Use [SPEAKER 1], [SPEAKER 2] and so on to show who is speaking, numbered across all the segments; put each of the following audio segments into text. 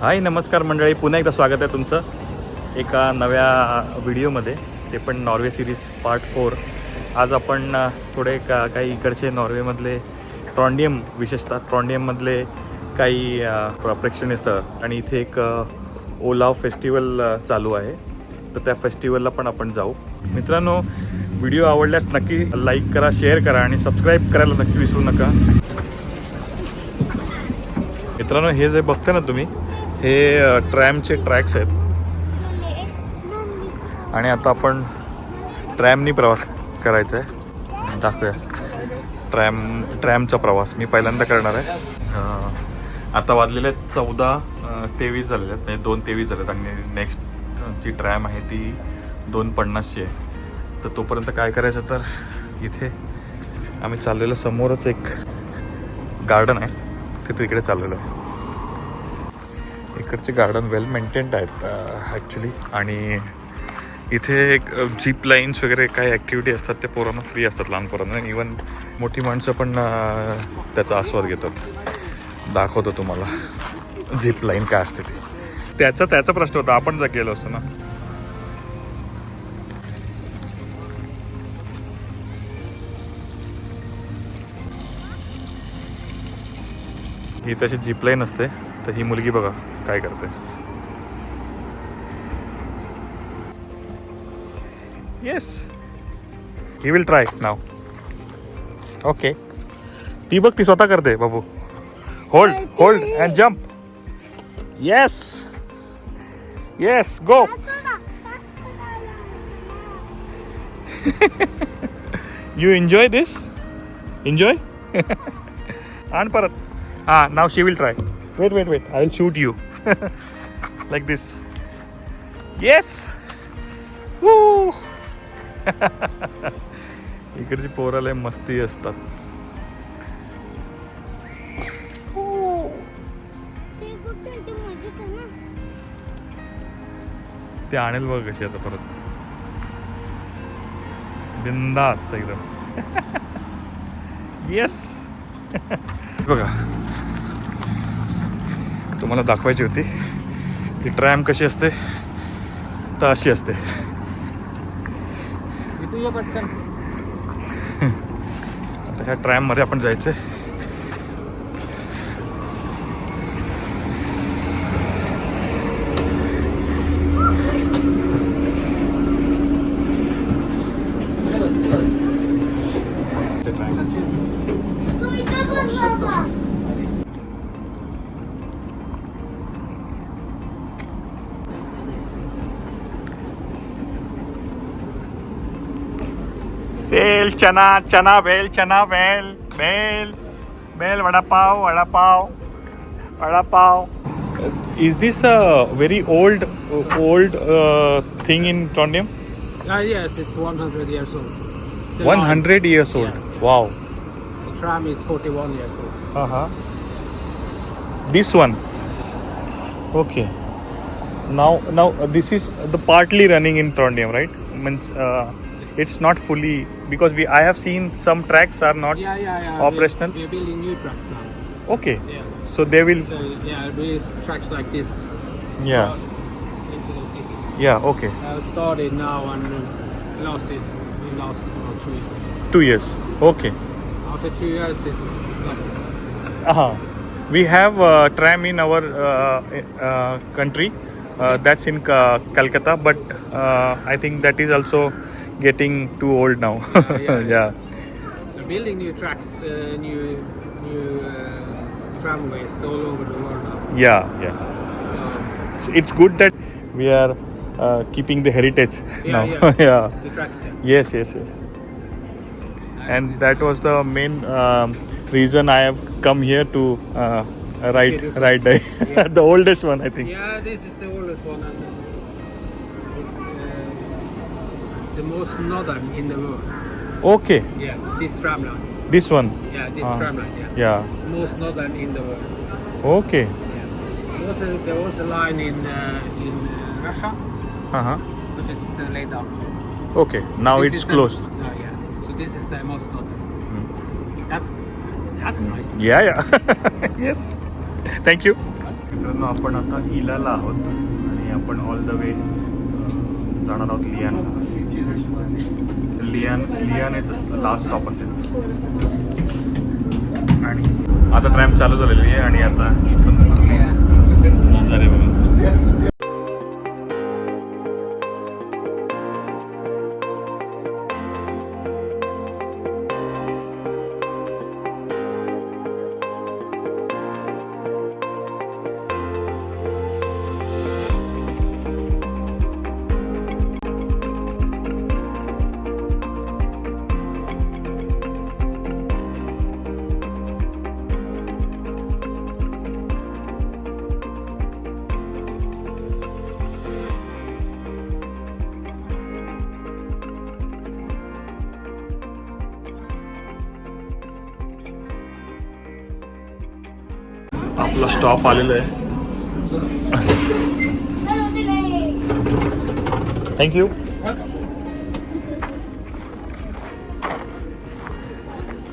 [SPEAKER 1] हाय नमस्कार मंडळी. पुन्हा एकदा स्वागत आहे तुमचं एका नव्या व्हिडिओमध्ये. ते पण नॉर्वे सिरीज पार्ट फोर. आज आपण थोडे का काही इकडचे नॉर्वेमधले ट्रॉन्डियम विशेषतः ट्रॉन्डियममधले काही प्रेक्षणीय स्थळ. आणि इथे एक ओलाव फेस्टिवल चालू आहे. तर त्या फेस्टिवलला पण आपण जाऊ. मित्रांनो व्हिडिओ आवडल्यास नक्की लाईक करा शेअर करा आणि सबस्क्राईब करायला नक्की विसरू नका. मित्रांनो हे जे बघता ना तुम्ही हे ट्रॅमचे ट्रॅक्स आहेत. आणि आता आपण ट्रॅमनी प्रवास करायचा आहे दाखवूया. ट्रॅम ट्रॅमचा प्रवास. मी पहिल्यांदा करणार आहे. आता वाजलेले आहेत चौदा तेवीस झालेले आहेत. म्हणजे दोन तेवीस झालेत. आणि नेक्स्ट जी ट्रॅम आहे ती दोन पन्नासची आहे. तर तोपर्यंत काय करायचं तर इथे आम्ही चाललेलं समोरच एक गार्डन आहे. तिथे तिकडे चाललेलो आहे. इकडचे गार्डन वेल मेंटेन्ड आहेत ॲक्च्युली आणि इथे एक जीप लाईन्स वगैरे काही ॲक्टिव्हिटी असतात ते पोरांना फ्री असतात लहान पोरांना इवन मोठी माणसं पण त्याचा आस्वाद घेतात. दाखवतो तुम्हाला. झीप लाईन काय असते ती. त्याचा त्याचा प्रश्न होता. आपण जर गेलो असतो ना. ही तशी जीप लाईन असते. तर ही मुलगी बघा काय करते. Yes he will try now okay ती बघ ती स्वतः करते बाबू. Hold hold and jump yes yes go you enjoy this enjoy आण परत. हां now she will try wait wait wait I will shoot you like this yes woo इकडची पोरं लय मस्ती असतात. ते आणेल बघ कशी आता परत. बिंदा असतं एकदम. येस बघा. तुम्हाला दाखवायची होती. की ट्रॅम कशी असते? तर अशी असते. आता ह्या ट्रॅममध्ये आपण जायचं sale Chana chana bhel chana bhel bhel bhel vada pav vada pav vada pav is this a very old old thing in टॉन्डियम
[SPEAKER 2] Uh, yes, it's 100 years old. The
[SPEAKER 1] one
[SPEAKER 2] line-
[SPEAKER 1] hundred years old
[SPEAKER 2] Yeah.
[SPEAKER 1] Wow
[SPEAKER 2] The tram is 41 years old.
[SPEAKER 1] हा हा this one okay now now this is the partly running in टॉन्डियम right means it's not fully because we I have seen some tracks are not
[SPEAKER 2] Yeah, yeah, yeah.
[SPEAKER 1] operational?
[SPEAKER 2] We're, we're building new tracks now.
[SPEAKER 1] okay.
[SPEAKER 2] Yeah.
[SPEAKER 1] So they will
[SPEAKER 2] So yeah, we tracks like this
[SPEAKER 1] yeah
[SPEAKER 2] into the city.
[SPEAKER 1] yeah okay
[SPEAKER 2] Uh, started now and uh, lost it. We lost about two years.
[SPEAKER 1] two years okay.
[SPEAKER 2] After two years, it's like this.
[SPEAKER 1] Uh-huh. We have uh, tram in our uh, uh, country. Uh, that's in uh, Calcutta, but uh, I think that is also getting too old now.
[SPEAKER 2] yeah,
[SPEAKER 1] yeah.
[SPEAKER 2] yeah. Building new tracks, uh, new new uh, tramways all over the world now.
[SPEAKER 1] yeah, yeah.
[SPEAKER 2] So
[SPEAKER 1] So it's good that we are uh, keeping the heritage
[SPEAKER 2] Yeah,
[SPEAKER 1] now.
[SPEAKER 2] yeah.
[SPEAKER 1] yeah.
[SPEAKER 2] the tracks. Yeah.
[SPEAKER 1] Yes, yes, yes. And that was the main um, reason I have come here to uh, ride ride the,
[SPEAKER 2] Yeah.
[SPEAKER 1] the oldest one, I think.
[SPEAKER 2] Yeah, this is the oldest one, the most northern in the world.
[SPEAKER 1] Okay,
[SPEAKER 2] Yeah, this tram line.
[SPEAKER 1] this one.
[SPEAKER 2] Yeah, this
[SPEAKER 1] Ah.
[SPEAKER 2] tram line. Yeah,
[SPEAKER 1] Yeah.
[SPEAKER 2] most northern in the world.
[SPEAKER 1] Okay.
[SPEAKER 2] Yeah, there was a, there was a line in uh, in uh, Russia,
[SPEAKER 1] Uh-huh.
[SPEAKER 2] but it's uh, laid out.
[SPEAKER 1] Okay. Now
[SPEAKER 2] This
[SPEAKER 1] it's
[SPEAKER 2] is the-
[SPEAKER 1] closed.
[SPEAKER 2] No, yeah. So this is the most northern. That's that's nice.
[SPEAKER 1] Yeah, yeah. yes. Thank you. मित्रांनो आपण आता इलाला आहोत आणि आपण all the way जाणार आहोत Lian Lian Lian याचं last stop असेल. आणि आता ट्रॅम्प चालू झालेली आहे आणि आता इथून नजारे आपला स्टॉप आलेला आहे. थँक्यू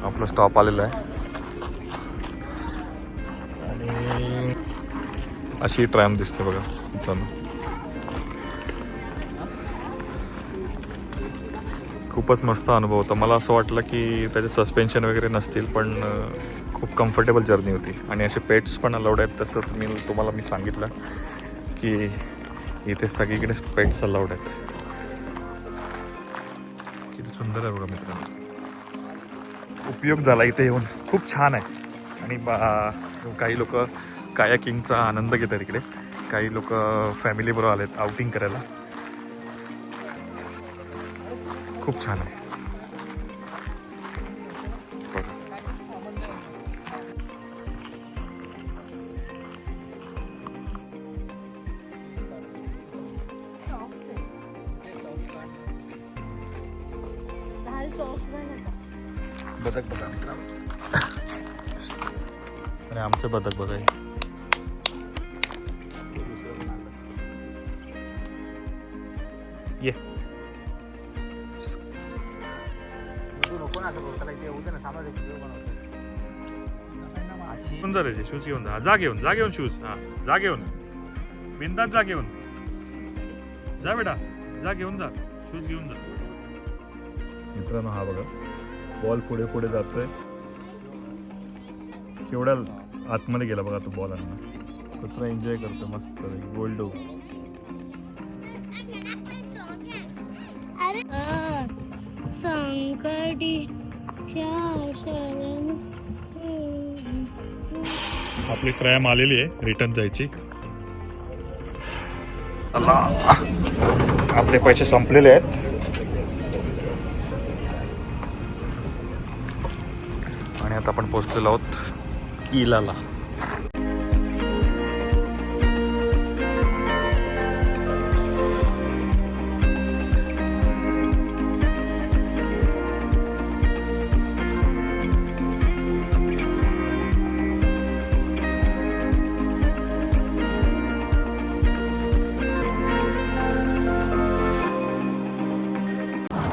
[SPEAKER 1] आपला स्टॉप आलेला आहे. आणि अशी ट्रॅम दिसते बघा मित्रांनो. खूपच मस्त अनुभव होता. मला असं वाटलं की त्याचे सस्पेन्शन वगैरे नसतील पण खूप कम्फर्टेबल जर्नी होती. आणि असे पेट्स पण अलाउड आहेत तसं तुम्ही तुम्हाला मी सांगितलं की इथे सगळीकडे पेट्स अलाउड आहेत. किती सुंदर आहे बघा मित्रांनो. उपयोग झाला इथे येऊन. खूप छान आहे. आणि बा- काही लोक काया किंगचा आनंद घेतात इकडे. काही लोक फॅमिलीबरोबर आलेत आउटिंग करायला. खूप छान आहे. बदक बघा मित्रांनो. अरे आमचं बदक बघा ये. जा रे शूज घेऊन जा. जागे घेऊन जा घेऊन शूज हा जा घेऊन. बिंदात जा घेऊन. जा बेटा जा घेऊन जा. शूज घेऊन जा. मित्रांनो हा बघा. बॉल पुढे पुढे जातोय. केवढ्या आतमध्ये गेला बघा तो बॉल अण्णा कुत्रा एन्जॉय करतो मस्त. गोल्डो आपली ट्रॅम आलेली आहे रिटर्न जायची. आपले पैसे संपलेले आहेत. आता आपण पोहोचलेलो आहोत इलाला.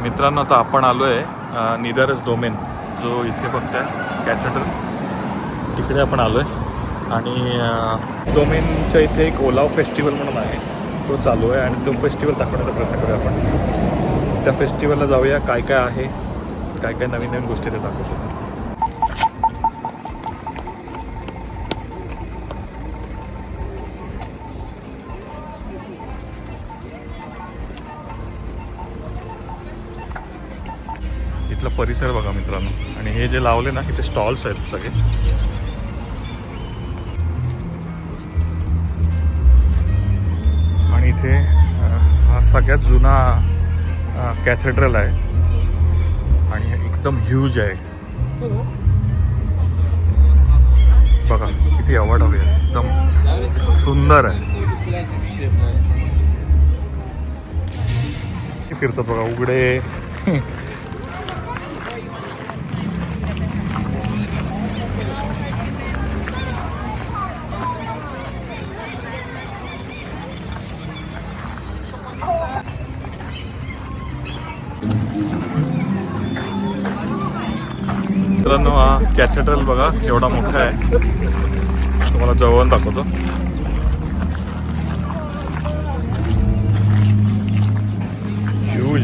[SPEAKER 1] मित्रांनो आता आपण आलो आहे निदारस डोमेन जो इथे बघताय कॅथेड्रल तिकडे आपण आलो आहे आणि डोमेनच्या इथे एक ओलाव फेस्टिवल म्हणून आहे. तो चालू आहे आणि तो फेस्टिवल दाखवण्याचा प्रयत्न करूया आपण. त्या फेस्टिवलला जाऊया. काय काय आहे? काय काय नवीन नवीन गोष्टी ते दाखवतो परिसर बघा मित्रांनो. आणि हे जे लावले ना इथे स्टॉल्स आहेत सगळे. आणि इथे हा सगळ्यात जुना कॅथेड्रल आहे. आणि एकदम ह्यूज आहे. बघा किती आवड हवी आहे एकदम सुंदर आहे. फिरतात बघा उघडे. मित्रांनो हा कॅथेड्रल बघा केवढा मोठा आहे. तुम्हाला जवळ दाखवतो.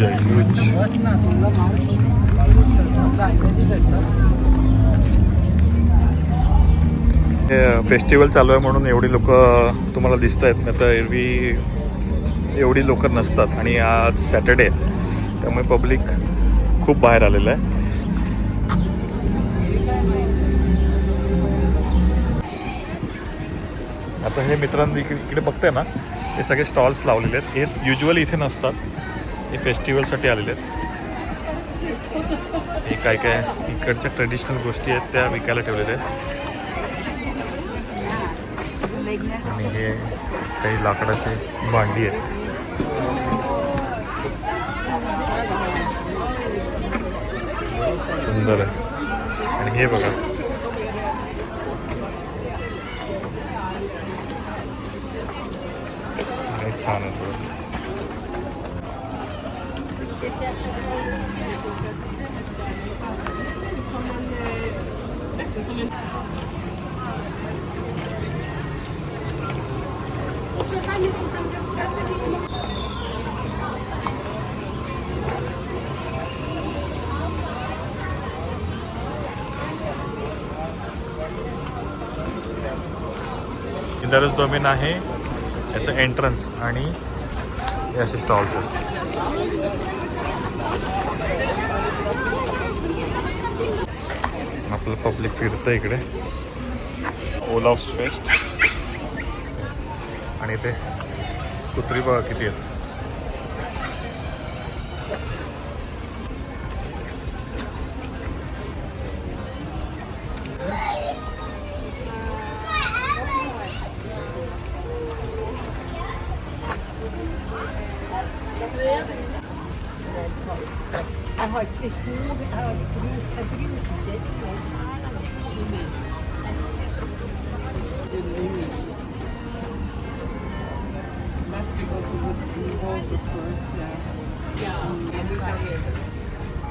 [SPEAKER 1] आहे हे फेस्टिवल चालू आहे म्हणून एवढी लोक तुम्हाला दिसत आहेत. नाही तर एरवी एवढी लोक नसतात. आणि आज सॅटर्डे त्यामुळे पब्लिक खूप बाहेर आलेलं आहे. आता हे मित्रांनी इकडे इकडे बघताय ना हे सगळे स्टॉल्स लावलेले आहेत. हे युजली इथे नसतात. हे फेस्टिवलसाठी आलेले आहेत. हे काय काय इकडच्या ट्रेडिशनल गोष्टी आहेत त्या विकायला ठेवलेल्या आहेत. आणि हे काही लाकडाचे भांडी आहेत. सुंदर आहे. आणि हे बघा हे छान आहे थोडं. इंदरस डोमेन आहे याचं एंट्रन्स आणि हे असे स्टॉल्स आहेत. आपलं पब्लिक फिरतं इकडे. ओलाफ फेस्ट आणि ते कुत्री बघा किती आहेत.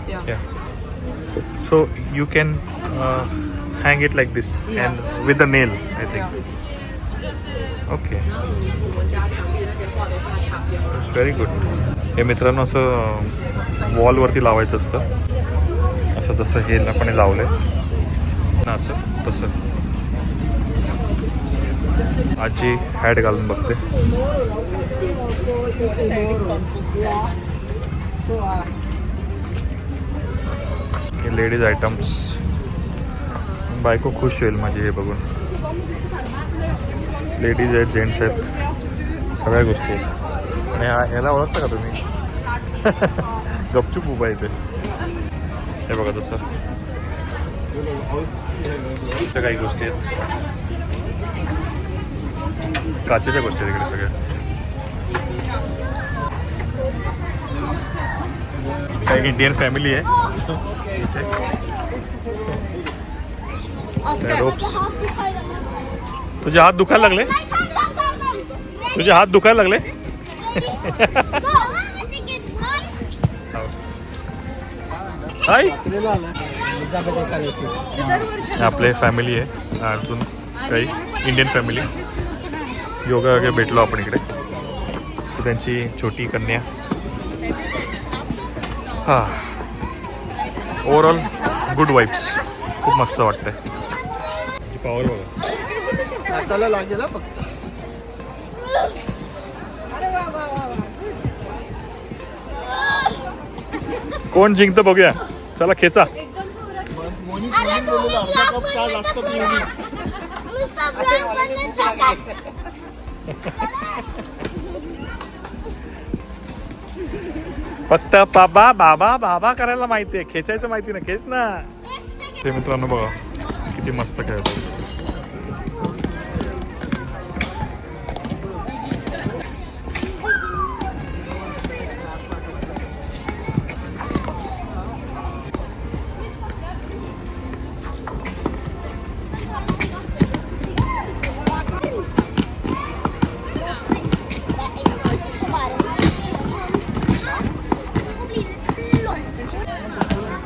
[SPEAKER 3] Yeah. Yeah.
[SPEAKER 1] Yeah. So you can uh, hang it like this
[SPEAKER 3] Yes.
[SPEAKER 1] and with the nail, I think. Okay. It's very good. हे मित्रांनो असं वॉलवरती लावायचं असतं असं जसं हे आपण लावलंय ना असं तसं आजी हॅट घालून बघते
[SPEAKER 3] uh,
[SPEAKER 1] हे लेडीज आयटम्स बायको खुश होईल माझी हे बघून. लेडीज आहेत जेंट्स आहेत. सगळ्या गोष्टी आहेत. आणि हा ह्याला ओळखता का तुम्ही? गपचूप उभा इथे. हे बघा तसं. काही गोष्टी आहेत. काचेच्या गोष्टी आहेत इकडे सगळ्या. काही इंडियन फॅमिली आहे इथे. तुझे हात दुखायला लागले? तुझे हात दुखायला लागले? हाय। आपले फॅमिली आहे अजून काही इंडियन फॅमिली योगा वगैरे भेटलो आपण इकडे। त्यांची छोटी कन्या। हा. ओव्हरऑल गुड वाईब्स खूप मस्त वाटतंय. पॉवर बघा.
[SPEAKER 3] हाताला लागेल हा फक्त.
[SPEAKER 1] कोण जिंकतं बघूया. चला खेचा. फक्त बाबा बाबा बाबा करायला माहितीये. खेचायचं माहिती ना खेच ना. ते मित्रांनो बघा किती मस्त खेळतो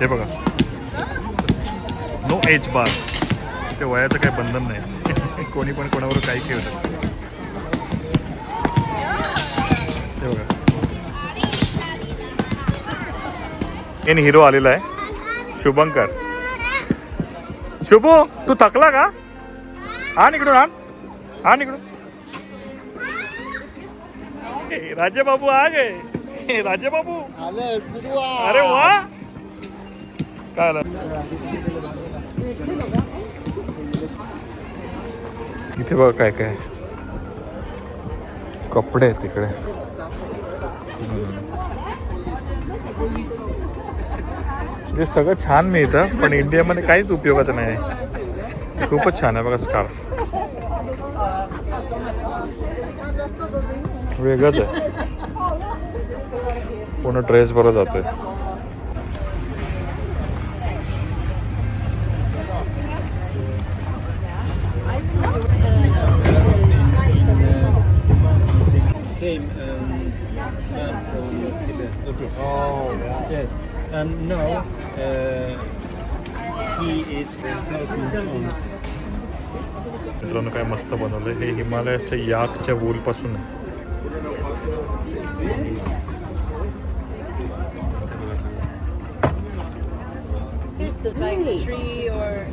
[SPEAKER 1] हे बघा. नो एज बार ते वयाचं काही बंधन नाही. कोणी पण कोणावर काही खेळू शकतं. हे बघा. इन हिरो आलेला आहे. शुभंकर. शुभू तू थकला का? आण इकडून आण. आण इकडून ए, राजे बाबू आ गए. ए, राजे बाबू अरे वा. काय आलं? इथे बघा काय काय. कपडे आहेत तिकडे. हे सगळं छान मिळतं पण इंडियामध्ये काहीच उपयोगाचं नाही. आहे खूपच छान आहे बघा स्कार्फ वेगळंच आहे. पूर्ण ड्रेस बरं जातोय.
[SPEAKER 4] Tibet. Oh, yes. And now uh, he is thousand pounds.
[SPEAKER 1] मित्रांनो काय मस्त बनवलंय हे हिमालयाच्या याकच्या वूल पासून आहे.
[SPEAKER 3] Here's the like tree or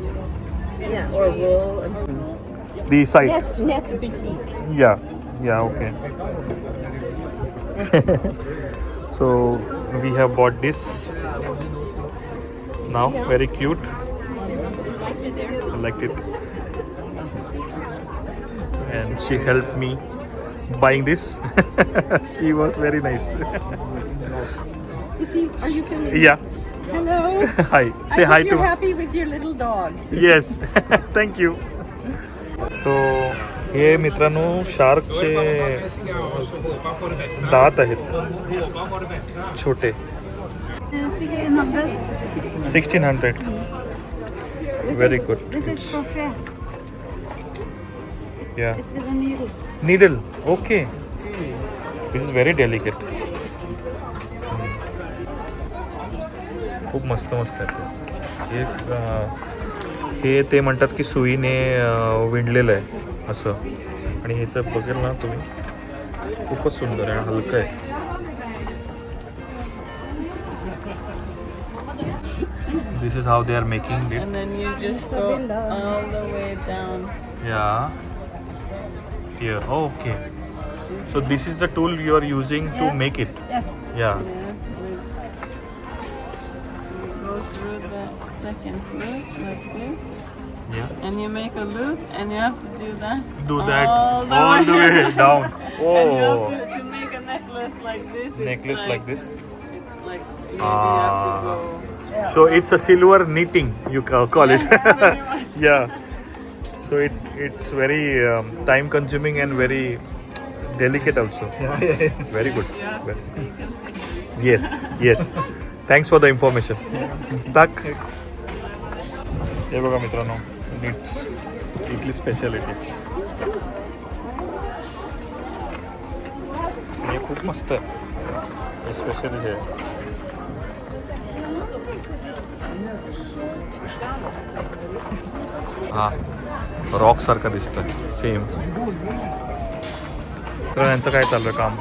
[SPEAKER 3] yeah, or wool.
[SPEAKER 1] The site.
[SPEAKER 3] Net, net boutique.
[SPEAKER 1] Yeah, yeah, okay. so we have bought this. Now very cute. I liked it. And she helped me buying this. She was very nice.
[SPEAKER 3] Are you filming
[SPEAKER 1] yeah.
[SPEAKER 3] Hello.
[SPEAKER 1] Hi. Say
[SPEAKER 3] I
[SPEAKER 1] hi
[SPEAKER 3] to you're happy with your little dog.
[SPEAKER 1] Yes. Thank you. So हे मित्रांनो शार्कचे दात आहेत छोटे.
[SPEAKER 3] Sixteen hundred
[SPEAKER 1] Very good.
[SPEAKER 3] This is crochet. Yeah. Needle
[SPEAKER 1] okay this is very delicate खूप मस्त मस्त आहेत ते. हे हे ते म्हणतात की सुईने विणलेलं आहे असं. आणि ह्याचं बघेल ना तुम्ही खूपच सुंदर आहे आणि हलकं आहे.
[SPEAKER 3] This is how they are making it
[SPEAKER 1] yeah okay so this is the tool you are using to make it yeah
[SPEAKER 3] second floor like this.
[SPEAKER 1] Yeah.
[SPEAKER 3] And you make a loop and you have to do that.
[SPEAKER 1] Do that
[SPEAKER 3] all the
[SPEAKER 1] all the way down.
[SPEAKER 3] And you have
[SPEAKER 1] Oh.
[SPEAKER 3] to, to make a necklace like this. it's
[SPEAKER 1] Necklace like this.
[SPEAKER 3] It's like maybe you have to
[SPEAKER 1] Ah.
[SPEAKER 3] go.
[SPEAKER 1] So it's a silver knitting. You ca- call
[SPEAKER 3] Yes,
[SPEAKER 1] it.
[SPEAKER 3] very much.
[SPEAKER 1] yeah. So it it's very um, time consuming and very delicate also. Very good.
[SPEAKER 3] You have to
[SPEAKER 1] Very-
[SPEAKER 3] see consistency.
[SPEAKER 1] Yes. Yes. Thanks for the information. Tak. हे बघा मित्रांनो nits इथली speciality हे खूप मस्त आहे. Specially हे. हा रॉक सारखं दिसतं सेम तर यांचं काय चाललं काम?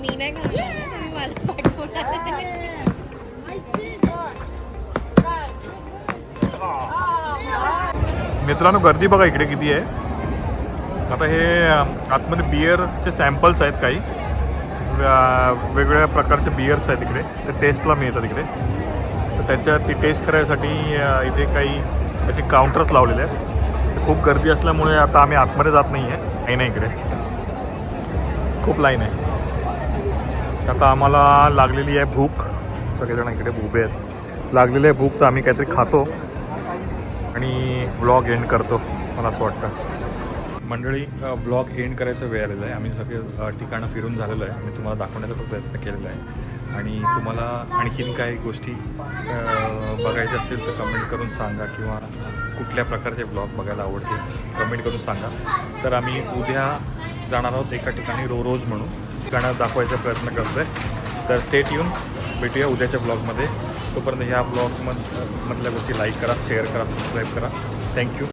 [SPEAKER 5] मी नाही
[SPEAKER 1] मित्रांनो गर्दी बघा इकडे किती आहे. आता हे आतमध्ये बिअरचे सॅम्पल्स आहेत काही. वेगवेगळ्या प्रकारचे बिअर्स आहेत इकडे. ते टेस्टला मिळतात इकडे. तर त्याच्या ती टेस्ट करायसाठी इथे काही असे काउंटर्स लावलेले आहेत. खूप गर्दी असल्यामुळे आता आम्ही आतमध्ये जात नाही आहे काही नाही इकडे. खूप लाईन आहे. आता आम्हाला लागलेली आहे भूक. सगळेजण इकडे उभे आहेत. लागलेली आहे भूक तर आम्ही काहीतरी खातो. आणि व्लॉग एंड करतो मला असं वाटतं. मंडळी व्लॉग एंड करायचा वेळ आलेला आहे. आम्ही सगळे ठिकाणं फिरून झालेलं आहे. आम्ही तुम्हाला दाखवण्याचा प्रयत्न केलेला आहे. आणि तुम्हाला आणखीन काही गोष्टी बघायच्या असतील तर कमेंट करून सांगा किंवा कुठल्या प्रकारचे ब्लॉग बघायला आवडतील कमेंट करून सांगा. तर आम्ही उद्या जाणार आहोत एका ठिकाणी रो रोज म्हणून. ठिकाणं दाखवायचा प्रयत्न करतो आहे तर स्टेट येऊन भेटूया उद्याच्या ब्लॉगमध्ये तोपर्यंत ह्या ब्लॉग मधल्या गोष्टी लाईक करा शेअर करा सबस्क्राईब करा. थँक्यू